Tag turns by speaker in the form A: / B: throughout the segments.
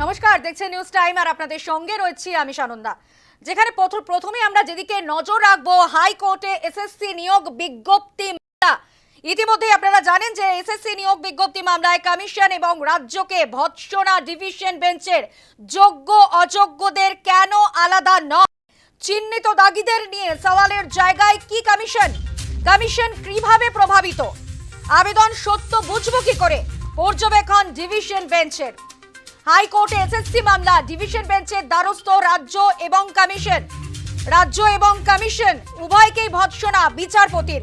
A: নমস্কার, দেখছেন news time আর আপনাদের সঙ্গে রয়েছি আমি সানন্দা। যেখানে প্রথ- প্রথমে আমরা যেদিকে নজর রাখব, হাইকোর্টে এসএসসি নিয়োগ বিজ্ঞপ্তি ইতিমধ্যে আপনারা জানেন যে এসএসসি নিয়োগ বিজ্ঞপ্তি মামলায় কমিশন এবং রাজ্যকে ভৎসনা ডিভিশন বেঞ্চের যোগ্য অযোগ্যদের কেন আলাদা নয়? চিহ্নিত দাগিদের নিয়ে সওয়ালের জায়গায় কি কমিশন? কমিশন কীভাবে প্রভাবিত? আবেদন সত্য বুঝব কি করে? পর্যবেক্ষণ ডিভিশন বেঞ্চের হাইকোর্টে এসএসসি মামলা, ডিভিশন বেঞ্চের দ্বারস্থ রাজ্য এবং কমিশন। রাজ্য এবং কমিশন, উভয়কেই ভৎসনা, বিচারপতির।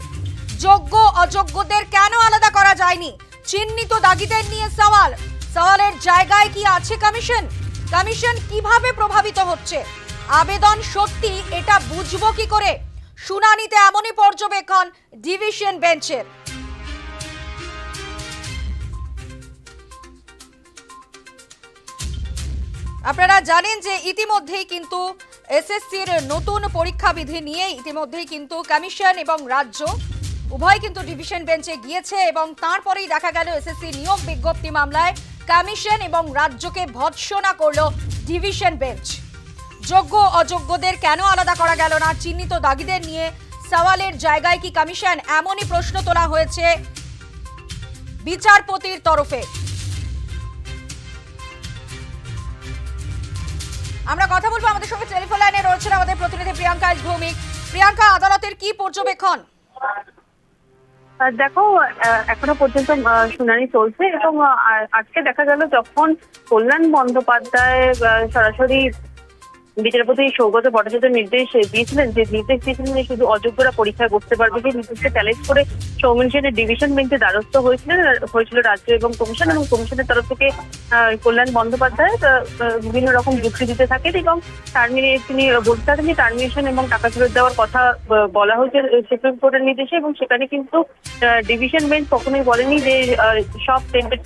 A: যোগ্য, অযোগ্যদের কেন আলাদা করা যায়নি? চিহ্নিত দাগিদের নিয়ে সওয়াল। সওয়ালের জায়গায় কি আছে কমিশন? কমিশন কীভাবে প্রভাবিত হচ্ছে? আবেদন সত্যি, এটা বুঝব কি করে? শুনানিতে এমনই পর্যবেক্ষণ ডিভিশন বেঞ্চের। আপনারা জানেন যে ইতিমধ্যেই কিন্তু এসএসসির নতুন পরীক্ষা বিধি নিয়ে ইতিমধ্যেই কিন্তু কমিশন এবং রাজ্য উভয় কিন্তু ডিভিশন বেঞ্চে গিয়েছে এবং তারপরেই দেখা গেল এসএসসি নিয়োগ বিজ্ঞপ্তি মামলায় কমিশন এবং রাজ্যকে ভৎসনা করল ডিভিশন বেঞ্চ যোগ্য অযোগ্যদের কেন আলাদা করা গেল না? চিহ্নিত দাগিদের নিয়ে সওয়ালের জায়গায় কি কমিশন এমনই প্রশ্ন তোলা হয়েছে? বিচারপতির তরফে। আমরা কথা বলব আমাদের সঙ্গে টেলিফোন লাইনে রয়েছেন আমাদের প্রতিনিধি প্রিয়াঙ্কা এস ভৌমিক প্রিয়াঙ্কা, আদালতের কি পর্যবেক্ষণ?
B: দেখো এখনও পর্যন্ত শুনানি চলছে এবং আজকে দেখা গেল যখন কল্যাণ বন্দ্যোপাধ্যায় সরাসরি বিচারপতি সৌগত ভট্টাচার্য নির্দেশ দিয়েছিলেন যে নির্দেশ দিয়েছিলেন শুধু অযোগ্যরা পরীক্ষা করতে পারবে সেই নির্দেশকে চ্যালেঞ্জ করে সৌমেন সেনের ডিভিশন বেঞ্চে দ্বারস্থ হয়েছিলেন হয়েছিল রাজ্য এবং কমিশন এবং কমিশনের তরফ থেকে কল্যাণ বন্দ্যোপাধ্যায় বিভিন্ন রকম যুক্তি দিতে থাকেন এবং টার্মিনে তিনি বলতে থাকেন যে টার্মিনেশন এবং টাকা ফেরত দেওয়ার কথা বলা হয়েছে সুপ্রিম কোর্টের নির্দেশে এবং সেখানে কিন্তু ডিভিশন বেঞ্চ কখনোই বলেনি যে সব টেন্ডেড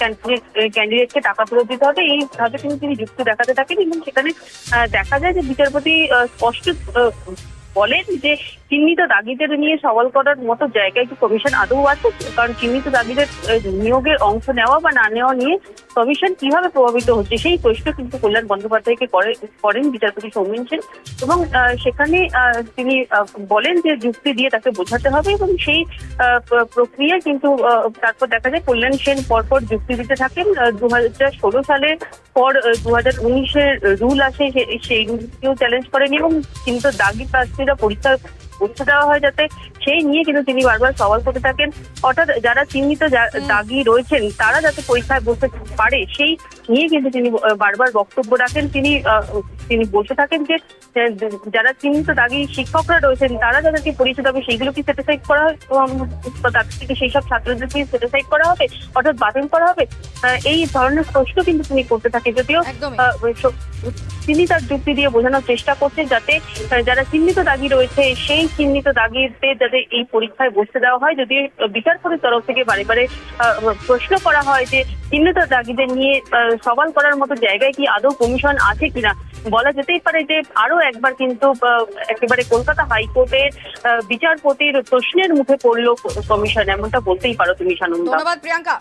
B: ক্যান্ডিডেটকে টাকা ফেরত দিতে হবে। এইভাবে কিন্তু তিনি যুক্তি দেখাতে থাকেন এবং সেখানে দেখা যায় যে বিচারপতি আহ, স্পষ্ট বলেন যে চিহ্নিত দাগিদের নিয়ে সওয়াল করার মতো জায়গায় কি কমিশন আদৌ আছে? কারণ চিহ্নিত দাগিদের নিয়োগের অংশ নেওয়া বা না নেওয়া নিয়ে কমিশন কীভাবে প্রভাবিত হচ্ছে সেই প্রশ্ন কিন্তু কল্যাণ বন্দ্যোপাধ্যায়কে করেন বিচারপতি সৌমিন সেন। এবং সেখানে তিনি বলেন যে যুক্তি দিয়ে তাকে বোঝাতে হবে এবং সেই প্রক্রিয়া কিন্তু তারপর দেখা যায় কল্যাণ সেন পরপর যুক্তি দিতে থাকেন। দু হাজার ষোলো সালের পর দু হাজার উনিশের রুল আসে সেই রুলকেও চ্যালেঞ্জ করেন এবং কিন্তু দাগি প্রার্থীরা পরীক্ষা করতে দেওয়া হয় যাতে সেই নিয়ে কিন্তু তিনি বারবার সওয়াল করতে থাকেন। অর্থাৎ যারা চিহ্নিত যা- দাগি রয়েছেন তারা যাতে পরীক্ষায় বসতে পারে সেই নিয়ে কিন্তু তিনি বারবার বক্তব্য রাখেন। তিনি আহ, তিনি বলতে থাকেন যে যারা চিহ্নিত দাগি শিক্ষকরা রয়েছেন তারা যাদেরকে পরিচিত হবে সেইগুলো কি সেটিসাইড করা এবং তাদের থেকে সেই সব ছাত্রদেরকে সেটিসাইড করা হবে? অর্থাৎ বাতিল করা হবে? এই ধরনের প্রশ্ন কিন্তু তিনি করতে থাকেন। যদিও তিনি তার যুক্তি দিয়ে বোঝানোর চেষ্টা করছেন যাতে যারা চিহ্নিত দাগি রয়েছে সেই চিহ্নিত দাগিতে যাতে এই পরীক্ষায় বসতে দেওয়া হয়। যদি বিচারপতির তরফ থেকে বারে বারে প্রশ্ন করা হয় যে চিহ্নিত দাগিদের নিয়ে সওয়াল করার মতো জায়গায় কি আদৌ কমিশন আছে কিনা? বলা যেতেই পারে যে আরও একবার কিন্তু একেবারে কলকাতা হাইকোর্টের বিচারপতির প্রশ্নের মুখে পড়ল কমিশন, এমনটা বলতেই পারো তুমি, সানন্দা।
A: ধন্যবাদ, প্রিয়াঙ্কা।